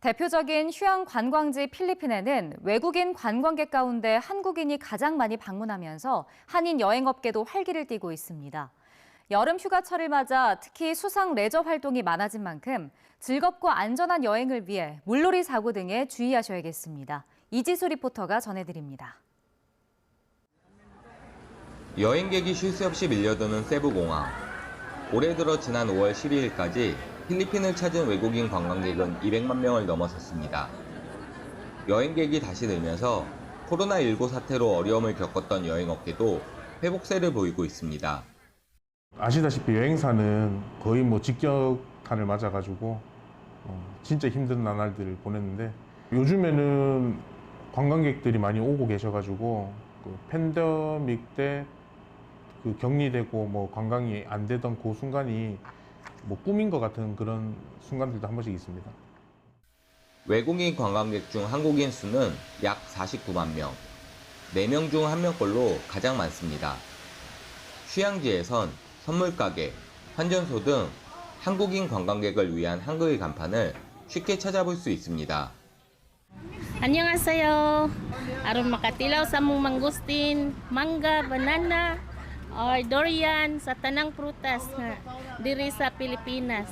대표적인 휴양 관광지 필리핀에는 외국인 관광객 가운데 한국인이 가장 많이 방문하면서 한인 여행업계도 활기를 띠고 있습니다. 여름 휴가철을 맞아 특히 수상 레저 활동이 많아진 만큼 즐겁고 안전한 여행을 위해 물놀이 사고 등에 주의하셔야겠습니다. 이지수 리포터가 전해드립니다. 여행객이 쉴 새 없이 밀려드는 세부공항. 올해 들어 지난 5월 12일까지 필리핀을 찾은 외국인 관광객은 200만 명을 넘어섰습니다. 여행객이 다시 늘면서 코로나19 사태로 어려움을 겪었던 여행업계도 회복세를 보이고 있습니다. 아시다시피 여행사는 거의 뭐 직격탄을 맞아가지고 어, 진짜 힘든 나날들을 보냈는데 요즘에는 관광객들이 많이 오고 계셔가지고 그 팬데믹 때 그 격리되고 뭐 관광이 안 되던 그 순간이 뭐 꿈인 것 같은 그런 순간들도 한 번씩 있습니다. 외국인 관광객 중 한국인 수는 약 49만 명. 4명 중 1명꼴로 가장 많습니다. 휴양지에선 선물가게, 환전소 등 한국인 관광객을 위한 한국의 간판을 쉽게 찾아볼 수 있습니다. Makatilaw sa mong mangustin, mangga, banana, or durian sa tanang prutas nga diri sa Pilipinas.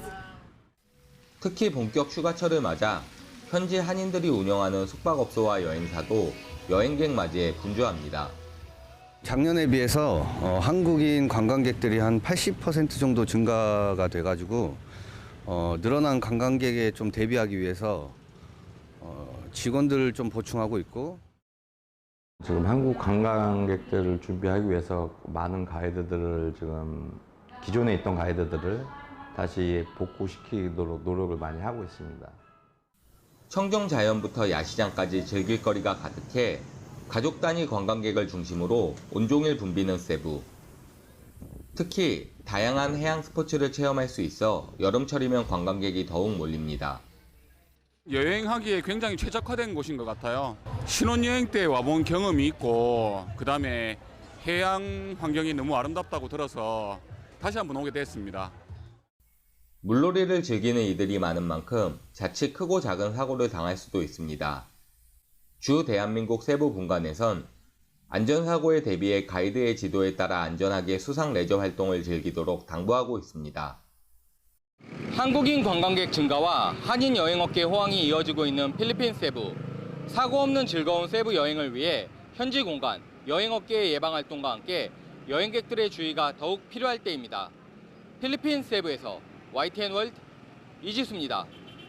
특히 본격 휴가철을 맞아 현지 한인들이 운영하는 숙박업소와 여행사도 여행객 맞이에 분주합니다. 작년에 비해서 어, 한국인 관광객들이 한 80% 정도 증가가 돼가지고 어, 늘어난 관광객에 좀 대비하기 위해서 어, 직원들을 좀 보충하고 있고 지금 한국 관광객들을 준비하기 위해서 많은 가이드들을 지금 기존에 있던 가이드들을 다시 복구시키도록 노력을 많이 하고 있습니다. 청정 자연부터 야시장까지 즐길 거리가 가득해 가족 단위 관광객을 중심으로 온종일 붐비는 세부. 특히 다양한 해양 스포츠를 체험할 수 있어 여름철이면 관광객이 더욱 몰립니다. 여행하기에 굉장히 최적화된 곳인 것 같아요. 신혼여행 때 와본 경험이 있고 그 다음에 해양 환경이 너무 아름답다고 들어서 다시 한번 오게 됐습니다. 물놀이를 즐기는 이들이 많은 만큼 자칫 크고 작은 사고를 당할 수도 있습니다. 주 대한민국 세부 분관에선 안전사고에 대비해 가이드의 지도에 따라 안전하게 수상 레저 활동을 즐기도록 당부하고 있습니다. 한국인 관광객 증가와 한인 여행업계 호황이 이어지고 있는 필리핀 세부. 사고 없는 즐거운 세부 여행을 위해 현지 공간, 여행업계의 예방 활동과 함께 여행객들의 주의가 더욱 필요할 때입니다. 필리핀 세부에서 YTN 월드 이지수입니다.